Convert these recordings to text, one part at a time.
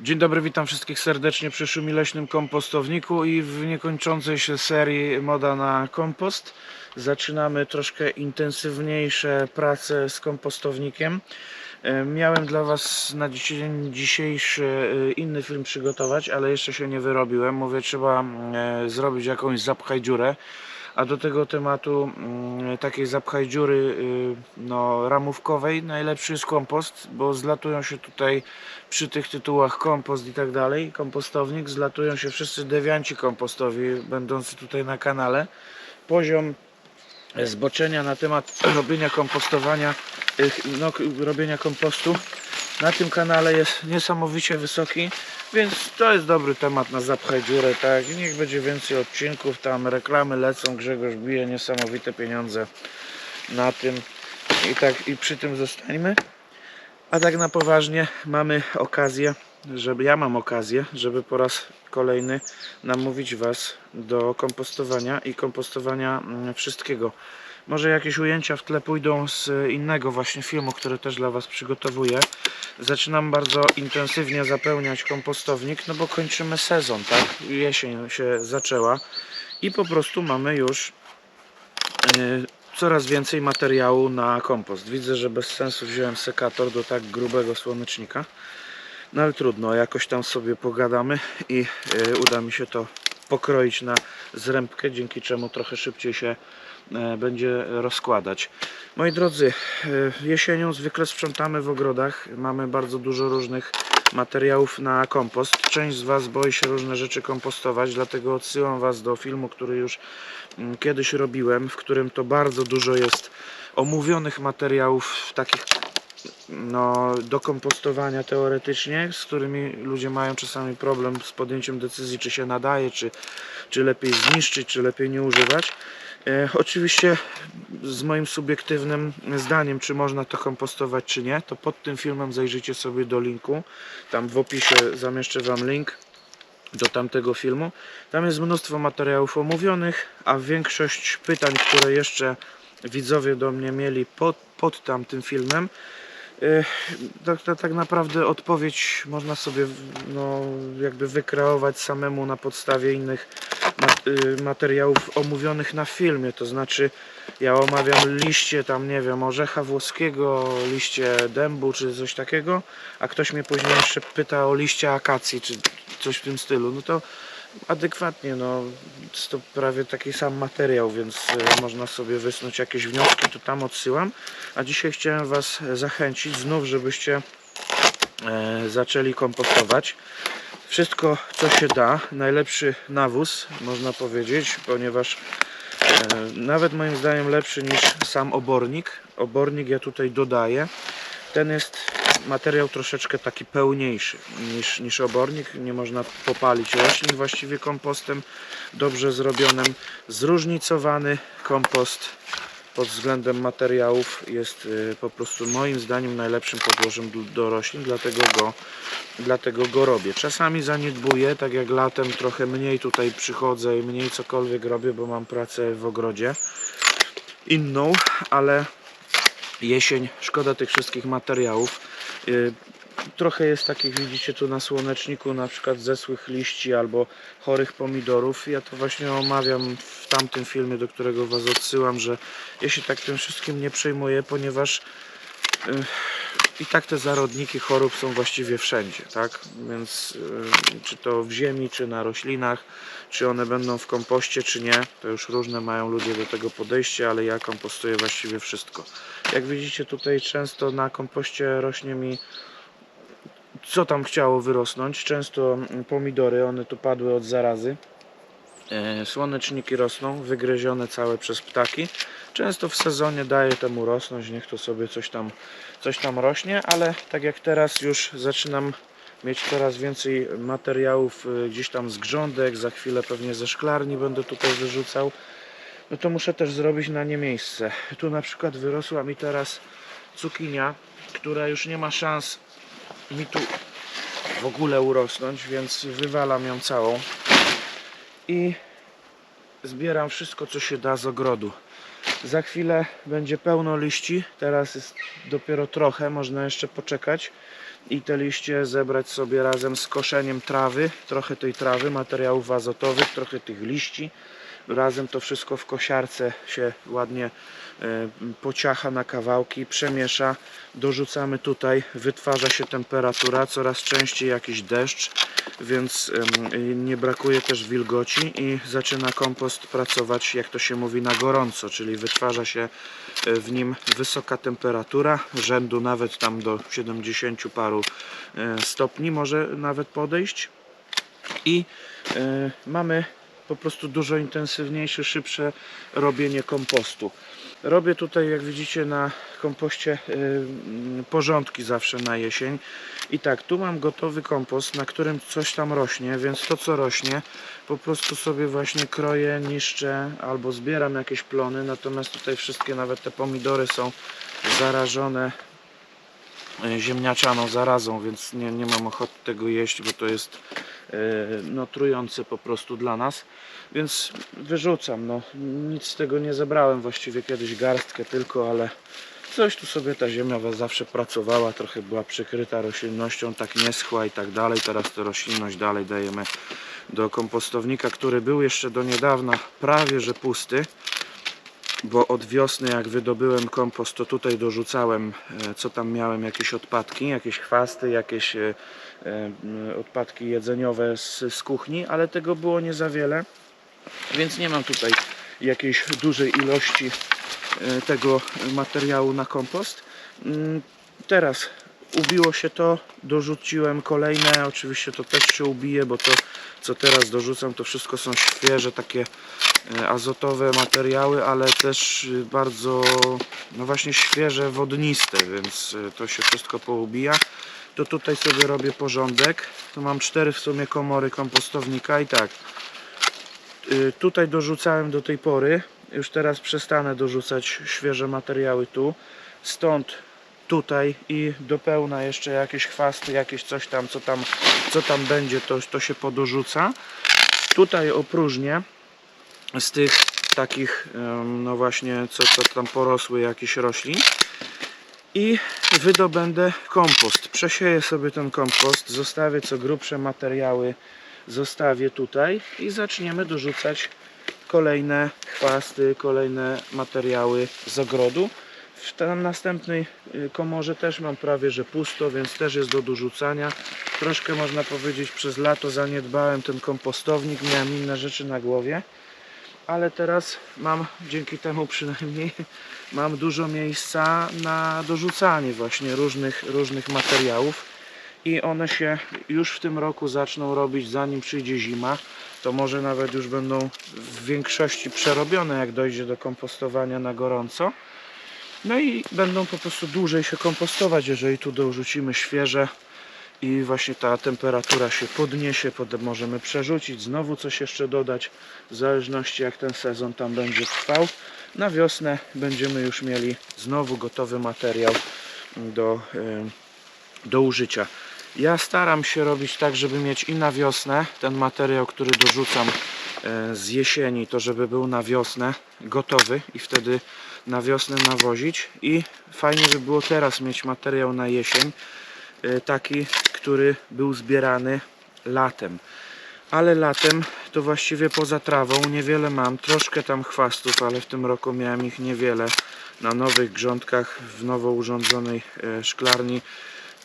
Dzień dobry, witam wszystkich serdecznie przy Szumi Leśnym Kompostowniku i w niekończącej się serii Moda na kompost. Zaczynamy troszkę intensywniejsze prace z kompostownikiem. E, Miałem dla Was na dzień dzisiejszy e, inny film przygotować, ale jeszcze się nie wyrobiłem. Mówię, trzeba e, zrobić jakąś zapchaj dziurę. A do tego tematu mm, takiej zapchaj dziury y, no, ramówkowej najlepszy jest kompost, bo zlatują się tutaj przy tych tytułach kompost i tak dalej, kompostownik, zlatują się wszyscy dewianci kompostowi będący tutaj na kanale. Poziom zboczenia na temat robienia kompostowania, y, no, robienia kompostu na tym kanale jest niesamowicie wysoki, więc to jest dobry temat na zapchaj dziurę, tak? Niech będzie więcej odcinków, tam reklamy lecą, Grzegorz bije niesamowite pieniądze na tym i tak i przy tym zostańmy. A tak na poważnie mamy okazję, żeby ja mam okazję, żeby po raz kolejny namówić Was do kompostowania i kompostowania mm, wszystkiego. Może jakieś ujęcia w tle pójdą z innego właśnie filmu, który też dla Was przygotowuję. Zaczynam bardzo intensywnie zapełniać kompostownik, no bo kończymy sezon, tak? Jesień się zaczęła i po prostu mamy już y, coraz więcej materiału na kompost. Widzę, że bez sensu wziąłem sekator do tak grubego słonecznika. No ale trudno, jakoś tam sobie pogadamy i y, uda mi się to pokroić na zrębkę, dzięki czemu trochę szybciej się e, będzie rozkładać. Moi drodzy, e, jesienią zwykle sprzątamy w ogrodach. Mamy bardzo dużo różnych materiałów na kompost. Część z Was boi się różne rzeczy kompostować, dlatego odsyłam Was do filmu, który już mm, kiedyś robiłem, w którym to bardzo dużo jest omówionych materiałów takich no, do kompostowania teoretycznie, z którymi ludzie mają czasami problem z podjęciem decyzji, czy się nadaje, czy, czy lepiej zniszczyć, czy lepiej nie używać. E, oczywiście z moim subiektywnym zdaniem, czy można to kompostować, czy nie, to pod tym filmem zajrzyjcie sobie do linku. Tam w opisie zamieszczę Wam link do tamtego filmu. Tam jest mnóstwo materiałów omówionych, a większość pytań, które jeszcze widzowie do mnie mieli pod, pod tamtym filmem, tak, tak, tak naprawdę odpowiedź można sobie no, jakby wykreować samemu na podstawie innych y, materiałów omówionych na filmie. To znaczy, ja omawiam liście tam, nie wiem, orzecha włoskiego, liście dębu czy coś takiego, a ktoś mnie później jeszcze pyta o liście akacji czy coś w tym stylu. No to adekwatnie, no jest to prawie taki sam materiał, więc y, można sobie wysnuć jakieś wnioski, to tam odsyłam. A dzisiaj chciałem Was zachęcić znów, żebyście e, zaczęli kompostować. Wszystko, co się da, najlepszy nawóz, można powiedzieć, ponieważ e, nawet moim zdaniem lepszy niż sam obornik. Obornik ja tutaj dodaję. Ten jest materiał troszeczkę taki pełniejszy niż, niż obornik. Nie można popalić roślin właściwie kompostem dobrze zrobionym. Zróżnicowany kompost pod względem materiałów jest y, po prostu moim zdaniem najlepszym podłożem do- roślin, dlatego go, dlatego go robię. Czasami zaniedbuję, tak jak latem trochę mniej tutaj przychodzę i mniej cokolwiek robię, bo mam pracę w ogrodzie inną, ale jesień, szkoda tych wszystkich materiałów. Y, Trochę jest takich, widzicie tu na słoneczniku, na przykład zesłych liści albo chorych pomidorów. Ja to właśnie omawiam w tamtym filmie, do którego Was odsyłam, że ja się tak tym wszystkim nie przejmuję, ponieważ y, i tak te zarodniki chorób są właściwie wszędzie, tak? Więc y, czy to w ziemi, czy na roślinach, czy one będą w kompoście, czy nie, to już różne mają ludzie do tego podejście, ale ja kompostuję właściwie wszystko. Jak widzicie tutaj często na kompoście rośnie mi co tam chciało wyrosnąć. Często mm, pomidory, one tu padły od zarazy. E, Słoneczniki rosną, wygryzione całe przez ptaki. Często w sezonie daje temu rosnąć, niech to sobie coś tam, coś tam rośnie, ale tak jak teraz już zaczynam mieć coraz więcej materiałów y, gdzieś tam z grządek, za chwilę pewnie ze szklarni będę tutaj wyrzucał, no to muszę też zrobić na nie miejsce. Tu na przykład wyrosła mi teraz cukinia, która już nie ma szans mi tu w ogóle urosnąć, więc wywalam ją całą i zbieram wszystko co się da z ogrodu. Za chwilę będzie pełno liści, teraz jest dopiero trochę, można jeszcze poczekać. i te liście zebrać sobie razem z koszeniem trawy, trochę tej trawy, materiałów azotowych, trochę tych liści. Razem to wszystko w kosiarce się ładnie pociacha na kawałki, przemiesza. Dorzucamy tutaj, wytwarza się temperatura, coraz częściej jakiś deszcz, więc nie brakuje też wilgoci i zaczyna kompost pracować, jak to się mówi, na gorąco, czyli wytwarza się e, w nim wysoka temperatura, rzędu nawet tam do 70 paru e, stopni może nawet podejść i e, mamy po prostu dużo intensywniejsze, szybsze robienie kompostu. Robię tutaj, jak widzicie, na kompoście y, mm, porządki zawsze na jesień. I tak, tu mam gotowy kompost, na którym coś tam rośnie, więc to co rośnie, po prostu sobie właśnie kroję, niszczę albo zbieram jakieś plony. Natomiast tutaj wszystkie, nawet te pomidory są zarażone ziemniaczaną zarazą, więc nie, nie mam ochoty tego jeść, bo to jest e, no, trujące po prostu dla nas. Więc wyrzucam. No, nic z tego nie zebrałem, właściwie kiedyś garstkę tylko, ale coś tu sobie ta ziemia zawsze pracowała, trochę była przykryta roślinnością, tak nie schła i tak dalej. Teraz tę roślinność dalej dajemy do kompostownika, który był jeszcze do niedawna prawie że pusty bo od wiosny jak wydobyłem kompost, to tutaj dorzucałem, e, co tam miałem, jakieś odpadki, jakieś chwasty, jakieś e, e, odpadki jedzeniowe z, z kuchni, ale tego było nie za wiele, więc nie mam tutaj jakiejś dużej ilości tego materiału na kompost. Mm, Teraz ubiło się to, dorzuciłem kolejne, oczywiście to też się ubije, bo to co teraz dorzucam to wszystko są świeże takie azotowe materiały, ale też y, bardzo no właśnie świeże, wodniste, więc e, to się wszystko poubija. To tutaj sobie robię porządek. Tu mam cztery w sumie komory kompostownika i tak. Tutaj dorzucałem do tej pory. Już teraz przestanę dorzucać świeże materiały tu. Stąd tutaj i do pełna jeszcze jakieś chwasty, jakieś coś tam, co tam, co tam będzie, to, to się podorzuca. Tutaj opróżnię z tych takich, no właśnie, co, co tam porosły jakieś roślin i wydobędę kompost. Przesieję sobie ten kompost, zostawię co grubsze materiały, zostawię tutaj i zaczniemy dorzucać kolejne chwasty, kolejne materiały z ogrodu. W tam następnej y, komorze też mam prawie że pusto, więc też jest do dorzucania. Troszkę można powiedzieć przez lato zaniedbałem ten kompostownik, miałem inne rzeczy na głowie. Ale teraz mam, dzięki temu przynajmniej, mam dużo miejsca na dorzucanie właśnie różnych, różnych materiałów. I one się już w tym roku zaczną robić zanim przyjdzie zima. To może nawet już będą w większości przerobione jak dojdzie do kompostowania na gorąco. No i będą po prostu dłużej się kompostować, jeżeli tu dorzucimy świeże i właśnie ta temperatura się podniesie, potem możemy przerzucić, znowu coś jeszcze dodać, w zależności jak ten sezon tam będzie trwał. Na wiosnę będziemy już mieli znowu gotowy materiał do, do użycia. Ja staram się robić tak, żeby mieć i na wiosnę ten materiał, który dorzucam e, z jesieni, to żeby był na wiosnę gotowy i wtedy na wiosnę nawozić i fajnie by było teraz mieć materiał na jesień taki, który był zbierany latem. Ale latem to właściwie poza trawą niewiele mam, troszkę tam chwastów, ale w tym roku miałem ich niewiele. Na nowych grządkach w nowo urządzonej e, szklarni.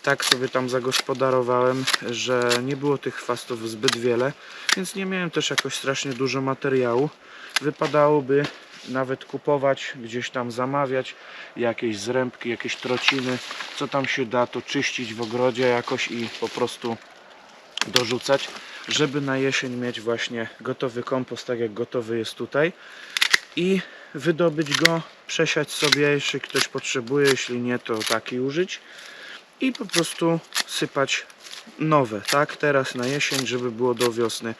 Tak sobie tam zagospodarowałem, że nie było tych chwastów zbyt wiele, więc nie miałem też jakoś strasznie dużo materiału. Wypadałoby nawet kupować, gdzieś tam zamawiać jakieś zrębki, jakieś trociny, co tam się da, to czyścić w ogrodzie jakoś i po prostu dorzucać, żeby na jesień mieć właśnie gotowy kompost, tak jak gotowy jest tutaj i wydobyć go, przesiać sobie, jeśli ktoś potrzebuje, jeśli nie, to taki użyć i po prostu sypać nowe, tak? Teraz na jesień, żeby było do wiosny.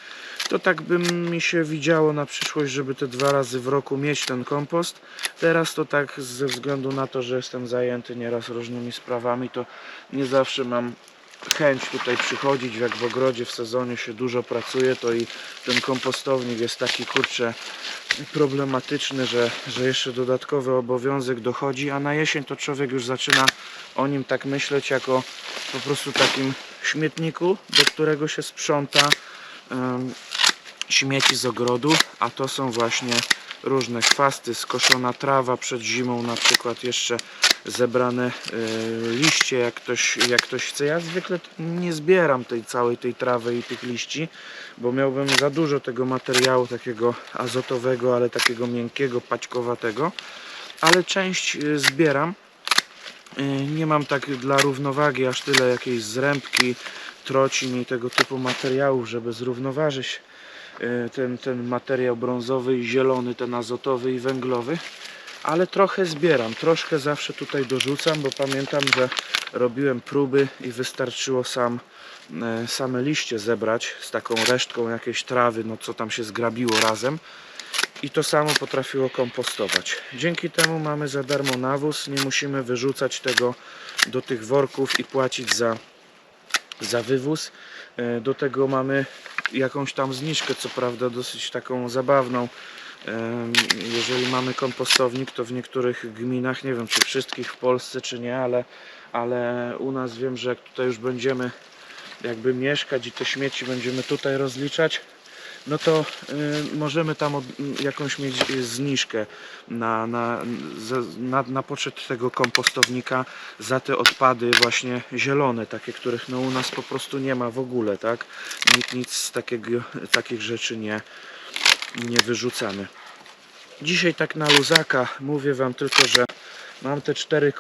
To tak by mi się widziało na przyszłość, żeby te dwa razy w roku mieć ten kompost. Teraz to tak ze względu na to, że jestem zajęty nieraz różnymi sprawami, to nie zawsze mam chęć tutaj przychodzić, jak w ogrodzie w sezonie się dużo pracuje, to i ten kompostownik jest taki kurczę problematyczny, że, że jeszcze dodatkowy obowiązek dochodzi, a na jesień to człowiek już zaczyna o nim tak myśleć jako po prostu takim śmietniku, do którego się sprząta śmieci z ogrodu, a to są właśnie różne chwasty, skoszona trawa przed zimą, na przykład jeszcze zebrane e, liście, jak ktoś, jak ktoś chce. Ja zwykle nie zbieram tej całej tej trawy i tych liści, bo miałbym za dużo tego materiału takiego azotowego, ale takiego miękkiego, paćkowatego, ale część e, zbieram. E, Nie mam tak dla równowagi aż tyle jakiejś zrębki, trocin i tego typu materiałów, żeby zrównoważyć ten, ten materiał brązowy i zielony, ten azotowy i węglowy. Ale trochę zbieram, troszkę zawsze tutaj dorzucam, bo pamiętam, że robiłem próby i wystarczyło sam, e, same liście zebrać z taką resztką jakiejś trawy, no co tam się zgrabiło razem. I to samo potrafiło kompostować. Dzięki temu mamy za darmo nawóz, nie musimy wyrzucać tego do tych worków i płacić za, za wywóz. E, Do tego mamy jakąś tam zniżkę, co prawda dosyć taką zabawną. Jeżeli mamy kompostownik, to w niektórych gminach, nie wiem czy wszystkich w Polsce, czy nie, ale, ale u nas wiem, że jak tutaj już będziemy jakby mieszkać i te śmieci będziemy tutaj rozliczać, no to y, możemy tam jakąś mieć y, zniżkę na, na, na, na poczet tego kompostownika za te odpady właśnie zielone, takie, których no u nas po prostu nie ma w ogóle, tak? Nikt nic z takiego, takich rzeczy nie, nie wyrzucamy. Dzisiaj tak na luzaka mówię Wam tylko, że mam te cztery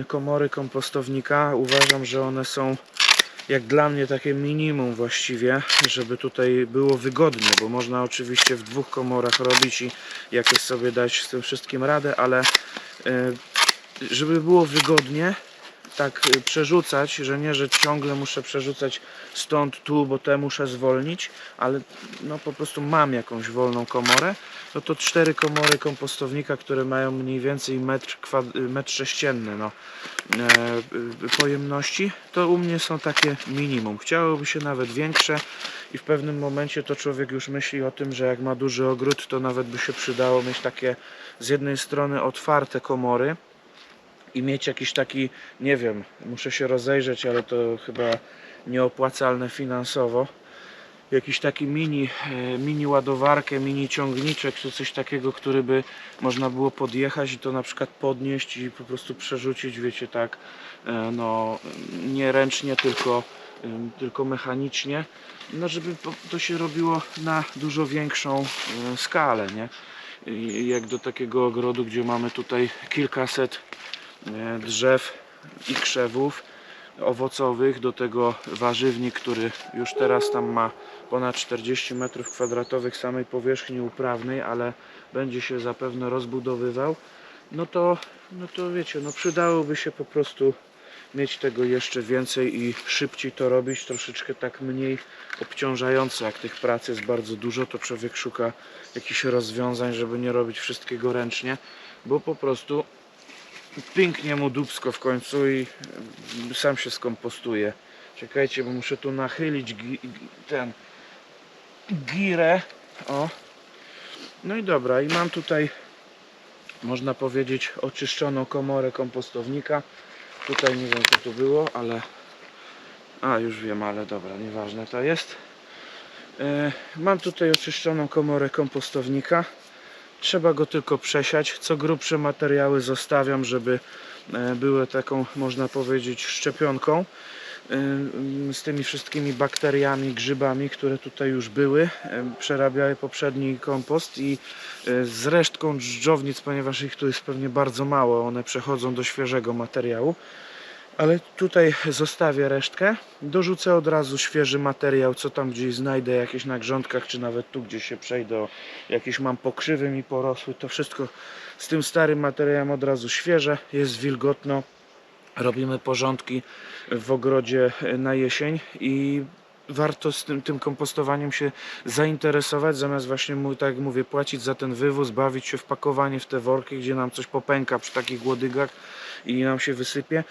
y, komory kompostownika. Uważam, że one są jak dla mnie takie minimum właściwie, żeby tutaj było wygodnie, bo można oczywiście w dwóch komorach robić i jakoś sobie dać z tym wszystkim radę, ale y, żeby było wygodnie, tak y, przerzucać, że nie, że ciągle muszę przerzucać stąd tu, bo te muszę zwolnić, ale no po prostu mam jakąś wolną komorę, no to cztery komory kompostownika, które mają mniej więcej metr, kwad- y, metr sześcienny no, e, y, pojemności, to u mnie są takie minimum. Chciałoby się nawet większe i w pewnym momencie to człowiek już myśli o tym, że jak ma duży ogród, to nawet by się przydało mieć takie z jednej strony otwarte komory, i mieć jakiś taki, nie wiem, muszę się rozejrzeć, ale to chyba nieopłacalne finansowo. Jakiś taki mini, e, mini ładowarkę, mini ciągniczek, czy coś takiego, który by można było podjechać i to na przykład podnieść i po prostu przerzucić, wiecie, tak, e, no, nie ręcznie, tylko, em, tylko mechanicznie. No, żeby to się robiło na dużo większą e, skalę, nie? Jak do takiego ogrodu, gdzie mamy tutaj kilkaset e, drzew i krzewów owocowych, do tego warzywnik, który już teraz tam ma ponad 40 m2 samej powierzchni uprawnej, ale będzie się zapewne rozbudowywał, no to, no to wiecie, no przydałoby się po prostu mieć tego jeszcze więcej i szybciej to robić, troszeczkę tak mniej obciążające, jak tych prac jest bardzo dużo, to człowiek szuka jakichś rozwiązań, żeby nie robić wszystkiego ręcznie, bo po prostu pięknie mu dubsko w końcu i y, sam się skompostuje. Czekajcie, bo muszę tu nachylić ten girę. O. No i dobra, i mam tutaj można powiedzieć oczyszczoną komorę kompostownika. Tutaj nie wiem co tu było, ale a już wiem, ale dobra, nieważne to jest. E, Mam tutaj oczyszczoną komorę kompostownika. Trzeba go tylko przesiać. Co grubsze materiały zostawiam, żeby e, były taką, można powiedzieć, szczepionką e, z tymi wszystkimi bakteriami, grzybami, które tutaj już były. E, Przerabiały poprzedni kompost i z resztką dżdżownic, ponieważ ich tu jest pewnie bardzo mało, one przechodzą do świeżego materiału. Ale tutaj zostawię resztkę. Dorzucę od razu świeży materiał, co tam gdzieś znajdę, jakieś na grządkach, czy nawet tu gdzie się przejdę, jakieś mam pokrzywy mi porosły. To wszystko z tym starym materiałem od razu świeże, jest wilgotno. Robimy porządki w ogrodzie na jesień i warto z tym, tym kompostowaniem się zainteresować, zamiast właśnie, tak jak mówię, płacić za ten wywóz, bawić się w pakowanie w te worki, gdzie nam coś popęka przy takich głodygach i nam się wysypie.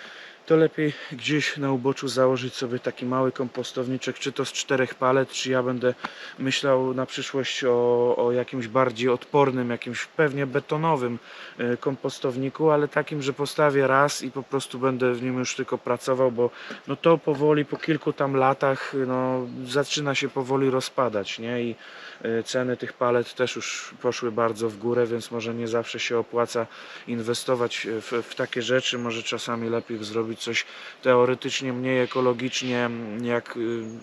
To lepiej gdzieś na uboczu założyć sobie taki mały kompostowniczek, czy to z czterech palet, czy ja będę myślał na przyszłość o, o jakimś bardziej odpornym, jakimś pewnie betonowym e, kompostowniku, ale takim, że postawię raz i po prostu będę w nim już tylko pracował, bo no to powoli po kilku tam latach no, zaczyna się powoli rozpadać, nie? I e, ceny tych palet też już poszły bardzo w górę, więc może nie zawsze się opłaca inwestować w, w takie rzeczy. Może czasami lepiej zrobić coś teoretycznie mniej ekologicznie, jak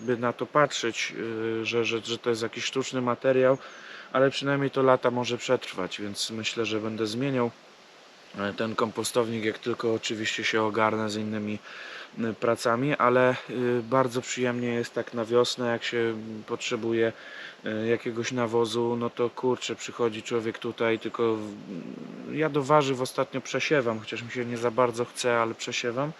y, na to patrzeć, y, że, że, że to jest jakiś sztuczny materiał, ale przynajmniej to lata może przetrwać, więc myślę, że będę zmieniał e, ten kompostownik, jak tylko oczywiście się ogarnę z innymi pracami, ale y, bardzo przyjemnie jest tak na wiosnę, jak się potrzebuje y, jakiegoś nawozu, no to kurczę, przychodzi człowiek tutaj, tylko ja do warzyw ostatnio przesiewam, chociaż mi się nie za bardzo chce, ale przesiewam.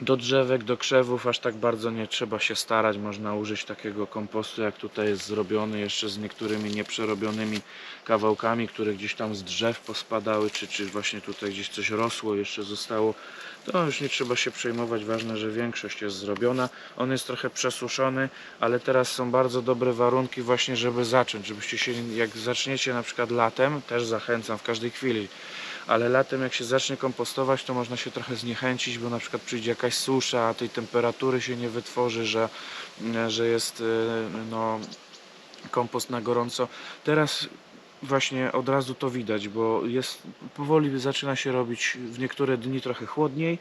Do drzewek, do krzewów aż tak bardzo nie trzeba się starać. Można użyć takiego kompostu, jak tutaj jest zrobiony, jeszcze z niektórymi nieprzerobionymi kawałkami, które gdzieś tam z drzew pospadały, czy, czy właśnie tutaj gdzieś coś rosło, jeszcze zostało. To już nie trzeba się przejmować. Ważne, że większość jest zrobiona. On jest trochę przesuszony, ale teraz są bardzo dobre warunki właśnie, żeby zacząć. Żebyście się, jak zaczniecie na przykład latem, też zachęcam w każdej chwili, ale latem jak się zacznie kompostować, to można się trochę zniechęcić, bo na przykład przyjdzie jakaś susza, a tej temperatury się nie wytworzy, że, że jest y, no, kompost na gorąco. Teraz właśnie od razu to widać, bo jest powoli zaczyna się robić w niektóre dni trochę chłodniej,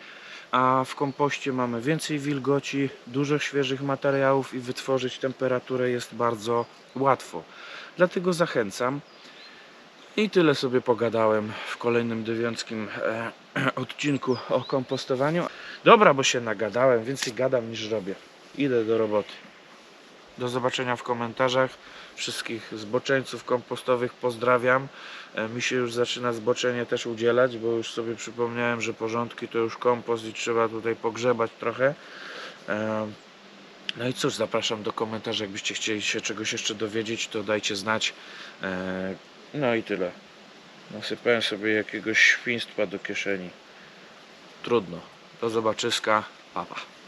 a w kompoście mamy więcej wilgoci, dużo świeżych materiałów i wytworzyć temperaturę jest bardzo łatwo. Dlatego zachęcam. I tyle sobie pogadałem w kolejnym dywiąckim e, odcinku o kompostowaniu. Dobra, bo się nagadałem, więcej gadam niż robię. Idę do roboty. Do zobaczenia w komentarzach. Wszystkich zboczeńców kompostowych pozdrawiam. E, Mi się już zaczyna zboczenie też udzielać, bo już sobie przypomniałem, że porządki to już kompost i trzeba tutaj pogrzebać trochę. E, No i cóż, zapraszam do komentarzy. Jakbyście chcieli się czegoś jeszcze dowiedzieć, to dajcie znać. No i tyle. Nasypałem sobie jakiegoś świństwa do kieszeni. Trudno. Do zobaczyska. Papa. Pa.